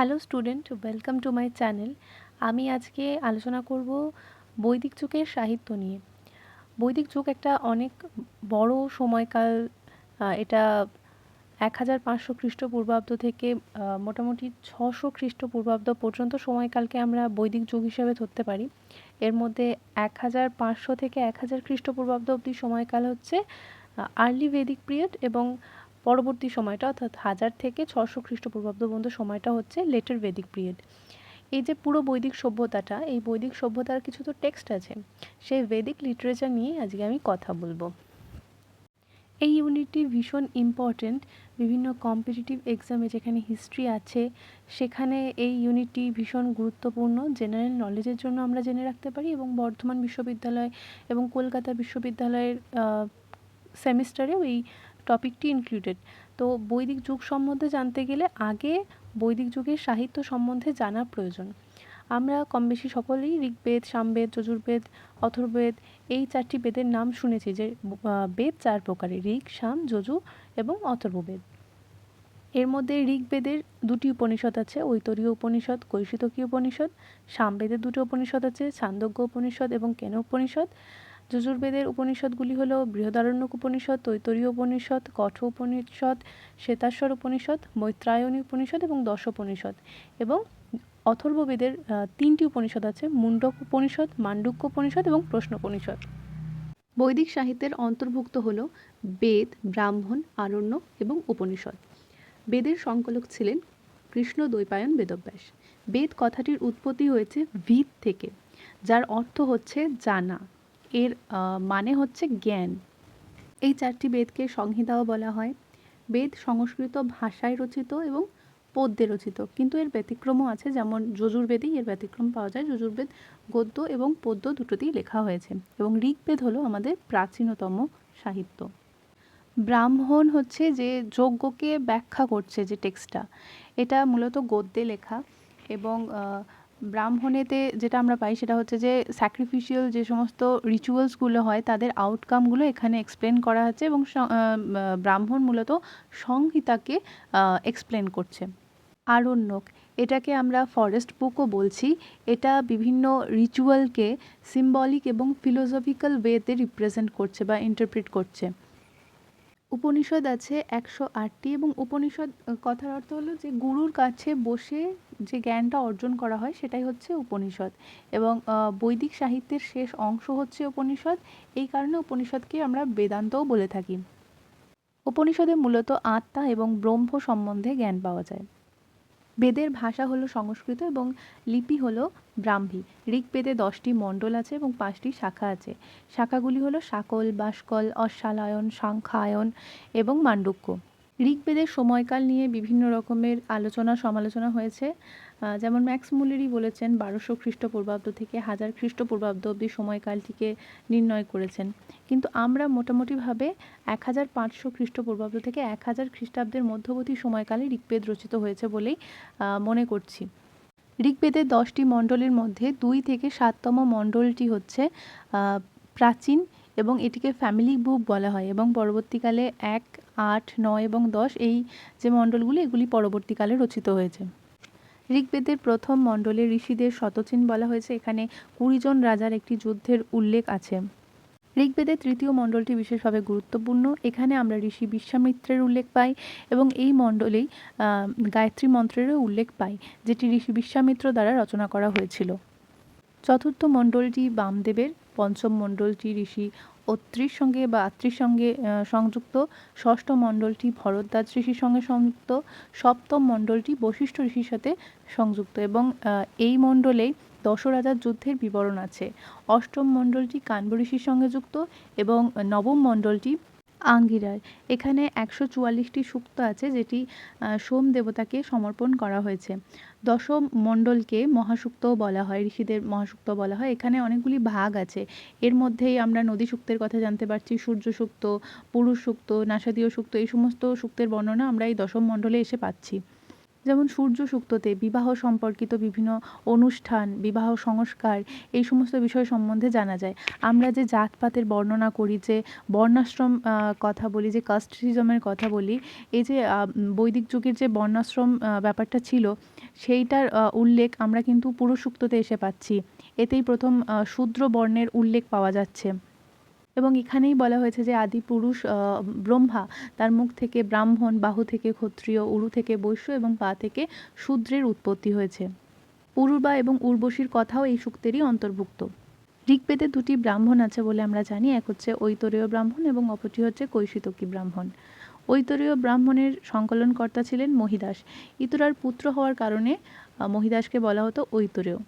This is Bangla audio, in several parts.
Hello student, welcome to my channel. আমি আজকে আলোচনা করব বৈদিক যুগের সাহিত্য নিয়ে। বৈদিক যুগ একটা অনেক বড় সময়কাল এটা এক হাজার পাঁচশো খ্রিস্টপূর্বাব্দ থেকে মোটামুটি ছশো খ্রিস্টপূর্বাব্দ পর্যন্ত সময়কালকে আমরা বৈদিক যুগ হিসেবে ধরতে পারি। এর মধ্যে এক হাজার পাঁচশো থেকে এক হাজার খ্রিস্টপূর্বাব্দ অবধি সময়কাল হচ্ছে আর্লি ভেদিক পিরিয়ড এবং পরবর্তী সময়টা, অর্থাৎ হাজার থেকে ছশো খ্রিস্টপূর্বাব্দ পর্যন্ত সময়টা হচ্ছে লেটার ভেদিক পিরিয়ড এই যে পুরো বৈদিক সভ্যতাটা, এই বৈদিক সভ্যতার কিছু তো টেক্সট আছে, সেই ভেদিক লিটারেচার নিয়ে আজকে আমি কথা বলব। এই ইউনিটটি ভীষণ ইম্পর্ট্যান্ট বিভিন্ন কম্পিটিটিভ এক্সামে যেখানে হিস্ট্রি আছে, সেখানে এই ইউনিটটি ভীষণ গুরুত্বপূর্ণ জেনারেল নলেজের জন্য আমরা জেনে রাখতে পারি এবং বর্ধমান বিশ্ববিদ্যালয় এবং কলকাতা বিশ্ববিদ্যালয়ের সেমিস্টারেও এই টপিকটি ইনক্লুডেড তো বৈদিক যুগ সম্বন্ধে জানতে গেলে আগে বৈদিক যুগের সাহিত্য সম্বন্ধে জানা প্রয়োজন। আমরা কম বেশি সকলেই ঋগ্বেদ, সামবেদ, যজুর্বেদ, অথর্ববেদ এই চারটি বেদের নাম শুনেছি যে বেদ চার প্রকারের ঋগ, সাম, যজু এবং অথর্ববেদ। এর মধ্যে ঋগ্বেদের দুটি উপনিষদ আছে, ঐতরীয় উপনিষদ, কৈশিতকীয় উপনিষদ, সামবেদের দুটো উপনিষদ আছে ছান্দোগ্য উপনিষদ এবং কেন উপনিষদ। যজুর্বেদের উপনিষদগুলি হলো বৃহদারণ্যক উপনিষদ, তৈতরীয় উপনিষদ কঠ উপনিষদ, শ্বেতাশ্বর উপনিষদ মৈত্রায়নী উপনিষদ এবং দশ উপনিষদ এবং অথর্ববেদের তিনটি উপনিষদ আছে মুন্ডক উপনিষদ, মান্ডুক্য উপনিষদ এবং প্রশ্ন উপনিষদ বৈদিক সাহিত্যের অন্তর্ভুক্ত হলো বেদ, ব্রাহ্মণ, আরণ্য এবং উপনিষদ। বেদের সংকলক ছিলেন কৃষ্ণ দ্বৈপায়ন বেদব্যাস। বেদ কথাটির উৎপত্তি হয়েছে ভিত থেকে, যার অর্থ হচ্ছে জানা। এর মানে হচ্ছে জ্ঞান। এই চারটি বেদকে সংহিতাও বলা হয়। বেদ সংস্কৃত ভাষায় রচিত এবং পদ্যে রচিত। কিন্তু এর ব্যতিক্রমও আছে, যেমন যজুর্বেদেই এর ব্যতিক্রম পাওয়া যায়। যজুর্বেদ, গদ্য এবং পদ্য দুটোতেই লেখা হয়েছে এবং ঋগ্বেদ হলো আমাদের প্রাচীনতম সাহিত্য। ব্রাহ্মণ হচ্ছে যে যজ্ঞকে ব্যাখ্যা করছে যে টেক্সটটা। এটা মূলত গদ্যে লেখা এবং ব্রাহ্মণেতে যেটা আমরা পাই সেটা হচ্ছে যে স্যাক্রিফিশিয়াল যে সমস্ত রিচুয়ালসগুলো হয়, তাদের আউটকামগুলো এখানে এক্সপ্লেন করা হচ্ছে এবং ব্রাহ্মণ মূলত সংহিতাকে এক্সপ্লেন করছে। আরণ্যক, এটাকে আমরা ফরেস্ট বুকও বলছি। এটা বিভিন্ন রিচুয়ালকে সিম্বলিক এবং ফিলোসফিক্যাল ওয়েতে রিপ্রেজেন্ট করছে বা ইন্টারপ্রিট করছে। উপনিষদ আছে একশো আটটি এবং উপনিষদ কথার অর্থ হলো যে গুরুর কাছে বসে যে জ্ঞানটা অর্জন করা হয় সেটাই হচ্ছে উপনিষদ এবং বৈদিক সাহিত্যের শেষ অংশ হচ্ছে উপনিষদ। এই কারণে উপনিষদকে আমরা বেদান্তও বলে থাকি। উপনিষদে মূলত আত্মা এবং ব্রহ্ম সম্বন্ধে জ্ঞান পাওয়া যায়। বেদের ভাষা হলো সংস্কৃত এবং লিপি হলো ব্রাহ্মী। ঋগ্বেদে দশটি মণ্ডল আছে এবং পাঁচটি শাখা আছে। শাখাগুলি হলো শাকল বাসকল, অশ্বালায়ন, সংখ্যায়ন এবং মান্ডুক্য। ঋগ্বেদের সময়কাল নিয়ে বিভিন্ন রকমের আলোচনা সমালোচনা হয়েছে। যেমন ম্যাক্স মুলেরই বলেছেন, বারোশো খ্রিস্টপূর্বাব্দ থেকে হাজার খ্রিস্টপূর্বাব্দ অবধি সময়কালটিকে নির্ণয় করেছেন। কিন্তু আমরা মোটামুটিভাবে এক হাজার পাঁচশো খ্রিস্টপূর্বাব্দ থেকে এক হাজার খ্রিস্টাব্দের মধ্যবর্তী সময়কালে ঋগ্বেদ রচিত হয়েছে বলেই মনে করছি। ঋগ্বেদের দশটি মণ্ডলের মধ্যে দুই থেকে সাততম মণ্ডলটি হচ্ছে প্রাচীন এবং এটিকে ফ্যামিলি বুক বলা হয় এবং পরবর্তীকালে এক, আট, নয় এবং দশ এই যে মণ্ডলগুলি, এগুলি পরবর্তীকালে রচিত হয়েছে। ঋগ্বেদের প্রথম মণ্ডলে ঋষিদের শতচিন বলা হয়েছে। এখানে কুড়ি জন রাজার একটি যুদ্ধের উল্লেখ আছে। ঋগ্বেদের তৃতীয় মণ্ডলটি বিশেষভাবে গুরুত্বপূর্ণ। এখানে আমরা ঋষি বিশ্বামিত্রের উল্লেখ পাই এবং এই মণ্ডলেই গায়ত্রী মন্ত্রেরও উল্লেখ পাই, যেটি ঋষি বিশ্বামিত্র দ্বারা রচনা করা হয়েছিল। চতুর্থ মণ্ডলটি বামদেবের, পঞ্চম মণ্ডলটি ঋষি অত্রির সঙ্গে বা আত্রির সঙ্গে সংযুক্ত ষষ্ঠ মণ্ডলটি ভরদ্বাজ ঋষির সঙ্গে সংযুক্ত, সপ্তম মণ্ডলটি বশিষ্ঠ ঋষির সাথে সংযুক্ত এবং এই মণ্ডলেই দশরাজার যুদ্ধের বিবরণ আছে। অষ্টম মণ্ডলটি কানব ঋষির সঙ্গে যুক্ত এবং নবম মণ্ডলটি আঙ্গিরার এখানে একশো চুয়াল্লিশটি সূক্ত আছে যেটি সোম দেবতাকে সমর্পণ করা হয়েছে। দশম মণ্ডলকে মহাসূক্তও বলা হয়, ঋষিদের মহাসূক্ত বলা হয়। এখানে অনেকগুলি ভাগ আছে। এর মধ্যেই আমরা নদী সূক্তের কথা জানতে পারছি, সূর্য সূক্ত, পুরুষ সূক্ত নাসাদীয় সূক্ত, এই সমস্ত সূক্তের বর্ণনা আমরা এই দশম মণ্ডলে এসে পাচ্ছি। যেমন সূর্য সূক্ততে বিবাহ সম্পর্কিত বিভিন্ন অনুষ্ঠান, বিবাহ সংস্কার, এই সমস্ত বিষয় সম্বন্ধে জানা যায়। আমরা যে জাতপাতের বর্ণনা করি, যে বর্ণাশ্রম কথা বলি, যে কাস্টিজমের কথা বলি, এই যে বৈদিক যুগের যে বর্ণাশ্রম ব্যাপারটা ছিল, সেইটার উল্লেখ আমরা কিন্তু পুরুষ সূক্ততে এসে পাচ্ছি। এতেই প্রথম শূদ্র বর্ণের উল্লেখ পাওয়া যাচ্ছে। এবং এখানেই বলা হয়েছে যে আদি পুরুষ ব্রহ্মা তার মুখ থেকে ব্রাহ্মণ, বাহু থেকে ক্ষত্রিয়, উরু থেকে বৈশ্য এবং পা থেকে শূদ্রের উৎপত্তি হয়েছে। পুরুবা এবং উর্বশীর কথাও এই সূক্তেরই অন্তর্ভুক্ত। ঋগ্বেদে দুটি ব্রাহ্মণ আছে বলে আমরা জানি, এক হচ্ছে ঐতরীয় ব্রাহ্মণ এবং অপরটি হচ্ছে কৈশিতকী ব্রাহ্মণ। ঐতরীয় ব্রাহ্মণের সংকলনকর্তা ছিলেন মহিদাস। ইতরার পুত্র হওয়ার কারণে মহিদাসকে বলা হতো ঐতরীয়।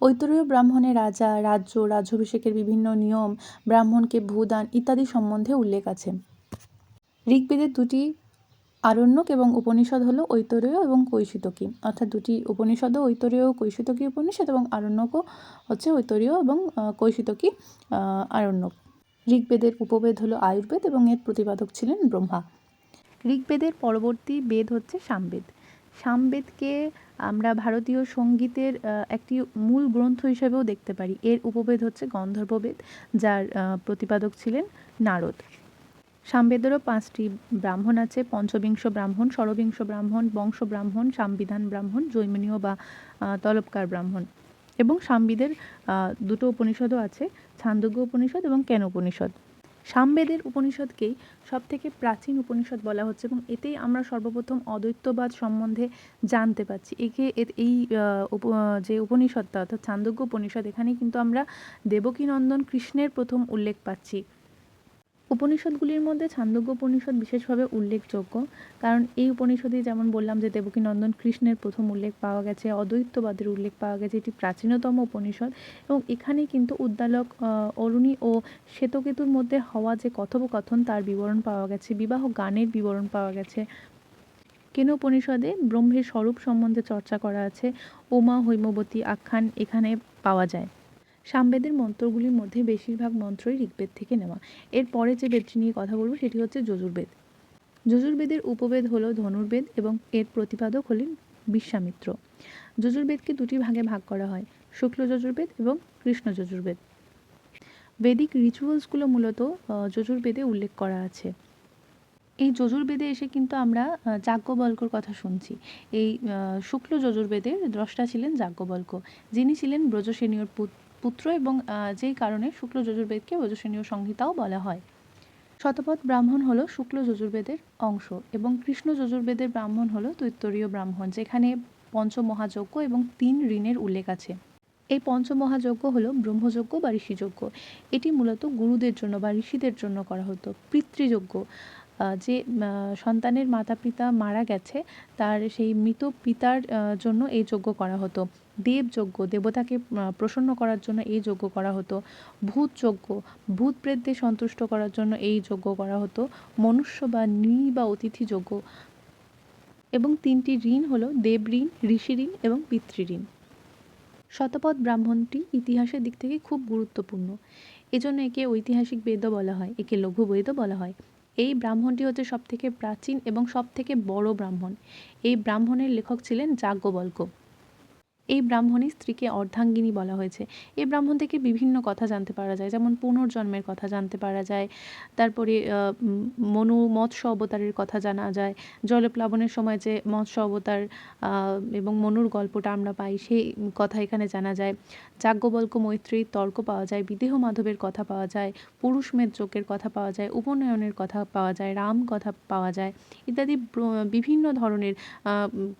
ঐতরীয় ব্রাহ্মণে রাজা, রাজ্য, রাজ্যাভিষেকের বিভিন্ন নিয়ম, ব্রাহ্মণকে ভূদান ইত্যাদি সম্বন্ধে উল্লেখ আছে। ঋগ্বেদের দুটি আরণ্যক এবং উপনিষদ হলো ঐতরীয় এবং কৈশিতকী। অর্থাৎ দুটি উপনিষদও ঐতরীয় কৈশিতকী উপনিষদ এবং আরণ্যকও হচ্ছে ঐতরীয় এবং কৈশিতকী আরণ্যক। ঋগ্বেদের উপবেদ হলো আয়ুর্বেদ এবং এর প্রতিপাদক ছিলেন ব্রহ্মা। ঋগ্বেদের পরবর্তী বেদ হচ্ছে সামবেদ। সামবেদকে আমরা ভারতীয় সঙ্গীতের একটি মূল গ্রন্থ হিসেবেও দেখতে পারি। এর উপবেদ হচ্ছে গন্ধর্ববেদ, যার প্রতিপাদক ছিলেন নারদ। সামবেদেরও পাঁচটি ব্রাহ্মণ আছে, পঞ্চবিংশ ব্রাহ্মণ, ষড়বিংশ ব্রাহ্মণ, বংশ ব্রাহ্মণ, সামবিধান ব্রাহ্মণ, জৈমিনীয় বা তলবকার ব্রাহ্মণ। এবং সামবিদের দুটো উপনিষদও আছে, ছান্দোগ্য উপনিষদ এবং কেন উপনিষদ। সামবেদের উপনিষদকেই সবথেকে প্রাচীন উপনিষদ বলা হচ্ছে এবং এতেই আমরা সর্বপ্রথম অদ্বৈতবাদ সম্বন্ধে জানতে পারছি। একে এই যে উপনিষদটা অর্থাৎ চান্দোগ্য উপনিষদ, এখানেই কিন্তু আমরা দেবকীনন্দন কৃষ্ণের প্রথম উল্লেখ পাচ্ছি। উপনিষদগুলির মধ্যে ছান্দোগ্য উপনিষদ বিশেষভাবে উল্লেখযোগ্য। কারণ এই উপনিষদে যেমন বললাম যে দেবকীনন্দন কৃষ্ণের প্রথম উল্লেখ পাওয়া গেছে, অদ্বৈতবাদের উল্লেখ পাওয়া গেছে, এটি প্রাচীনতম উপনিষদ এবং এখানে কিন্তু উদ্দালক অরুণী ও শ্বেতকেতুর মধ্যে হওয়া যে কথোপকথন তার বিবরণ পাওয়া গেছে, বিবাহ গানের বিবরণ পাওয়া গেছে। কেন উপনিষদে ব্রহ্মের স্বরূপ সম্বন্ধে চর্চা করা আছে? ওমা হৈমবতী আখ্যান এখানে পাওয়া যায়। সামবেদের মন্ত্রগুলির মধ্যে বেশিরভাগ মন্ত্রই ঋগ্বেদ থেকে নেওয়া। এরপরে যে বেদটি নিয়ে কথা বলব, সেটি হচ্ছে যজুর্বেদ। যজুর্বেদের উপবেদ হলো ধনুর্বেদ এবং এর প্রতিপাদক হলেন বিশ্বামিত্র। যজুর্বেদকে দুটি ভাগে ভাগ করা হয়, শুক্ল যজুর্বেদ এবং কৃষ্ণ যজুর্বেদ। বেদিক রিচুয়ালসগুলো মূলত যজুর্বেদে উল্লেখ করা আছে। এই যজুর্বেদে এসে কিন্তু আমরা যাজ্ঞবল্কর কথা শুনছি। এই শুক্ল যজুর্বেদের দ্রষ্টা ছিলেন যাজ্ঞবল্ক যিনি ছিলেন ব্রজসেনীয়র পুত্র। পুত্র এবং যেই কারণে শুক্ল যজুর্বেদকে ওজস্বিনীয় সংহিতাও বলা হয়। শতপথ ব্রাহ্মণ হলো শুক্ল যজুর্বেদের অংশ এবং কৃষ্ণ যজুর্বেদের ব্রাহ্মণ হলো তৈত্তরীয় ব্রাহ্মণ, যেখানে পঞ্চমহাযজ্ঞ এবং তিন ঋণের উল্লেখ আছে। এই পঞ্চমহাযজ্ঞ হলো ব্রহ্মযজ্ঞ বা ঋষিযজ্ঞ। এটি মূলত গুরুদের জন্য বা ঋষিদের জন্য করা হতো। পিতৃযজ্ঞ যে সন্তানের মাতা পিতা মারা গেছে, তার সেই মৃত পিতার জন্য এই যজ্ঞ করা হতো। দেবযজ্ঞ, দেবতাকে প্রসন্ন করার জন্য এই যজ্ঞ করা হতো। ভূত যজ্ঞ ভূত প্রেতদের সন্তুষ্ট করার জন্য এই যজ্ঞ করা হতো। মনুষ্য বা নৃ বা অতিথি যজ্ঞ। এবং তিনটি ঋণ হলো দেব ঋণ, ঋষি ঋণ এবং পিতৃঋণ শতপথ ব্রাহ্মণটি ইতিহাসের দিক থেকে খুব গুরুত্বপূর্ণ। এজন্য একে ঐতিহাসিক বেদও বলা হয়, একে লঘু বেদও বলা হয়। এই ব্রাহ্মণটি হচ্ছে সবথেকে প্রাচীন এবং সবথেকে বড় ব্রাহ্মণ। এই ব্রাহ্মণের লেখক ছিলেন যাজ্ঞবল্ক এই ব্রাহ্মণী স্ত্রীকে অর্ধাঙ্গিনী বলা হয়েছে। এই ব্রাহ্মণ থেকে বিভিন্ন কথা জানতে পারা যায়, যেমন পুনর্জন্মের কথা জানতে পারা যায়, তারপরে মনু মৎস্য অবতারের কথা জানা যায়, জলপ্লাবনের সময় যে মৎস্য অবতার এবং মনুর গল্পটা আমরা পাই, সেই কথা এখানে জানা যায়। যাজ্ঞবল্ক মৈত্রীর তর্ক পাওয়া যায় বিদেহ মাধবের কথা পাওয়া যায় পুরুষ মেদ্যকের কথা পাওয়া যায়, উপনয়নের কথা পাওয়া যায়, রাম কথা পাওয়া যায়, ইত্যাদি বিভিন্ন ধরনের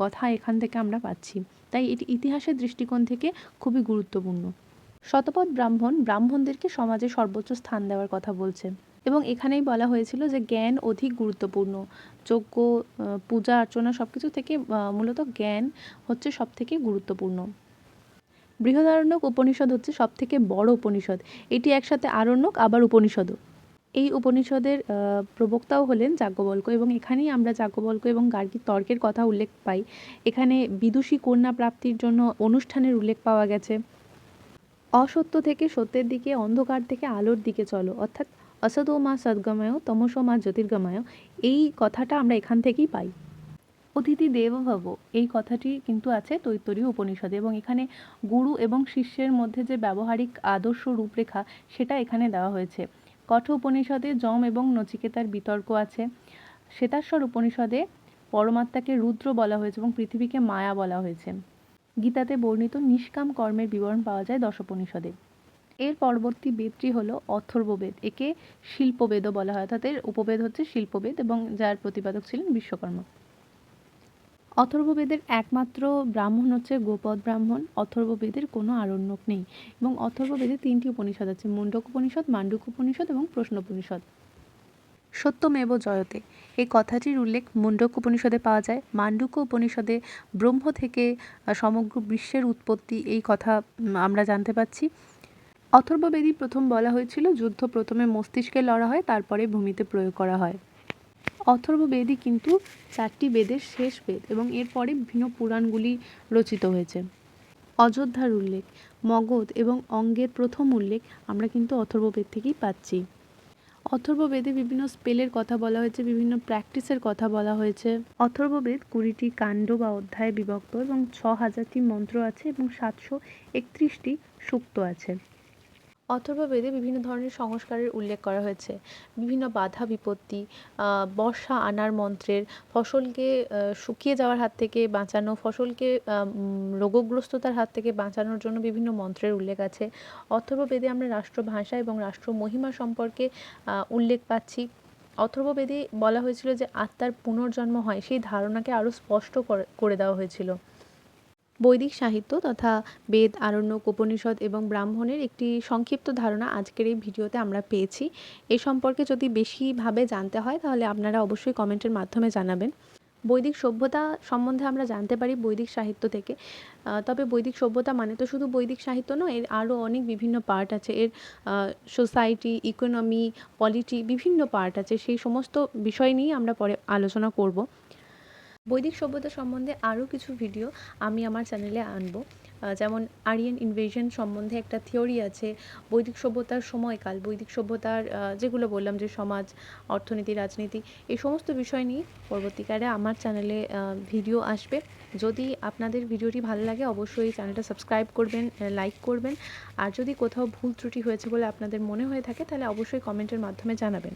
কথা এখান থেকে আমরা পাচ্ছি। তাই এটি ইতিহাসের দৃষ্টিকোণ থেকে খুবই গুরুত্বপূর্ণ। শতপথ ব্রাহ্মণ ব্রাহ্মণদেরকে সমাজে সর্বোচ্চ স্থান দেওয়ার কথা বলছে এবং এখানেই বলা হয়েছিল যে জ্ঞান অধিক গুরুত্বপূর্ণ। যজ্ঞ পূজা, অর্চনা সব কিছু থেকে মূলত জ্ঞান হচ্ছে সব থেকে গুরুত্বপূর্ণ। বৃহদারণ্যক উপনিষদ হচ্ছে সব থেকে বড় উপনিষদ। এটি একসাথে আরণ্যক, আবার উপনিষদও। এই উপনিষদের প্রবক্তাও হলেন যাজ্ঞবল্ক এবং এখানেই আমরা যাজ্ঞবল্ক এবং গার্গীর তর্কের কথা উল্লেখ পাই। এখানে বিদুষী কন্যা প্রাপ্তির জন্য অনুষ্ঠানের উল্লেখ পাওয়া গেছে। অসত্য থেকে সত্যের দিকে, অন্ধকার থেকে আলোর দিকে চলো, অর্থাৎ অসতো মা সদ্গময়, তমসো মা জ্যোতির্গময়, এই কথাটা আমরা এখান থেকেই পাই। অতিথি দেব ভব এই কথাটি কিন্তু আছে তৈত্তরীয় উপনিষদে এবং এখানে গুরু এবং শিষ্যের মধ্যে যে ব্যবহারিক আদর্শ রূপরেখা, সেটা এখানে দেওয়া হয়েছে। কঠ উপনিষদে যম এবং নচিকেতার বিতর্ক আছে। শ্বেতাশ্বর উপনিষদে পরমাত্মাকে রুদ্র বলা হয়েছে এবং পৃথিবীকে মায়া বলা হয়েছে। গীতাতে বর্ণিত নিষ্কাম কর্মের বিবরণ পাওয়া যায় দশোপনিষদে। এর পরবর্তী বেদটি হলো অথর্ববেদ, একে শিল্পবেদও বলা হয়। অর্থাৎ এর উপবেদ হচ্ছে শিল্পবেদ এবং যার প্রতিপাদক ছিলেন বিশ্বকর্মা। অথর্ববেদের একমাত্র ব্রাহ্মণ হচ্ছে গোপদ ব্রাহ্মণ, অথর্ববেদের কোনো আরণ্যক নেই এবং অথর্ববেদে তিনটি উপনিষদ আছে মুন্ডক উপনিষদ, মান্ডুক উপনিষদ এবং প্রশ্ন উপনিষদ। সত্যমেব জয়তে, এই কথাটির উল্লেখ মুন্ডক উপনিষদে পাওয়া যায়। মান্ডুক্য উপনিষদে ব্রহ্ম থেকে সমগ্র বিশ্বের উৎপত্তি এই কথা আমরা জানতে পাচ্ছি। অথর্ববেদী প্রথম বলা হয়েছিল, যুদ্ধ প্রথমে মস্তিষ্কে লড়া হয়, তারপরে ভূমিতে প্রয়োগ করা হয়। অথর্ববেদই কিন্তু চারটি বেদের শেষ বেদ এবং এরপরে বিভিন্ন পুরাণগুলি রচিত হয়েছে। অযোধ্যার উল্লেখ, মগধ এবং অঙ্গের প্রথম উল্লেখ আমরা কিন্তু অথর্ববেদ থেকেই পাচ্ছি। অথর্ববেদে বিভিন্ন স্পেলের কথা বলা হয়েছে, বিভিন্ন প্র্যাকটিসের কথা বলা হয়েছে। অথর্ববেদ কুড়িটি কাণ্ড বা অধ্যায়ে বিভক্ত এবং ছ হাজারটি মন্ত্র আছে এবং সাতশো একত্রিশটি সূক্ত আছে। অথর্ববেদে বিভিন্ন ধরনের সংস্কারের উল্লেখ করা হয়েছে। বিভিন্ন বাধা বিপত্তি বর্ষা আনার মন্ত্রের, ফসলকে শুকিয়ে যাওয়ার হাত থেকে বাঁচানো, ফসলকে রোগগ্রস্ততার হাত থেকে বাঁচানোর জন্য বিভিন্ন মন্ত্রের উল্লেখ আছে। অথর্ববেদে আমরা রাষ্ট্রভাষা এবং রাষ্ট্র মহিমা সম্পর্কে উল্লেখ পাচ্ছি। অথর্ববেদে বলা হয়েছিল যে আত্মার পুনর্জন্ম হয়, সেই ধারণাকে আরও স্পষ্ট করে- করে দেওয়া হয়েছিল। বৈদিক সাহিত্য তথা বেদ আরণ্যক উপনিষদ এবং ব্রাহ্মণের একটি সংক্ষিপ্ত ধারণা আজকের এই ভিডিওতে আমরা পেয়েছি। এ সম্পর্কে যদি বেশিভাবে জানতে হয়, তাহলে আপনারা অবশ্যই কমেন্টের মাধ্যমে জানাবেন। বৈদিক সভ্যতা সম্বন্ধে আমরা জানতে পারি বৈদিক সাহিত্য থেকে। তবে বৈদিক সভ্যতা মানে তো শুধু বৈদিক সাহিত্য নয়, এর আরও অনেক বিভিন্ন পার্ট আছে। এর সোসাইটি, ইকোনমি, পলিটি বিভিন্ন পার্ট আছে। সেই সমস্ত বিষয় নিয়েই আমরা পরে আলোচনা করব। বৈদিক সভ্যতা সম্বন্ধে আরও কিছু ভিডিও আমি আমার চ্যানেলে আনব। যেমন আরিয়ান ইনভেশন সম্বন্ধে একটা থিওরি আছে, বৈদিক সভ্যতার সময়কাল, বৈদিক সভ্যতার যেগুলো বললাম যে সমাজ, অর্থনীতি, রাজনীতি, এই সমস্ত বিষয় নিয়ে পরবর্তীকালে আমার চ্যানেলে ভিডিও আসবে। যদি আপনাদের ভিডিওটি ভালো লাগে, অবশ্যই চ্যানেলটা সাবস্ক্রাইব করবেন লাইক করবেন। আর যদি কোথাও ভুল ত্রুটি হয়েছে বলে আপনাদের মনে হয়ে থাকে, তাহলে অবশ্যই কমেন্টের মাধ্যমে জানাবেন।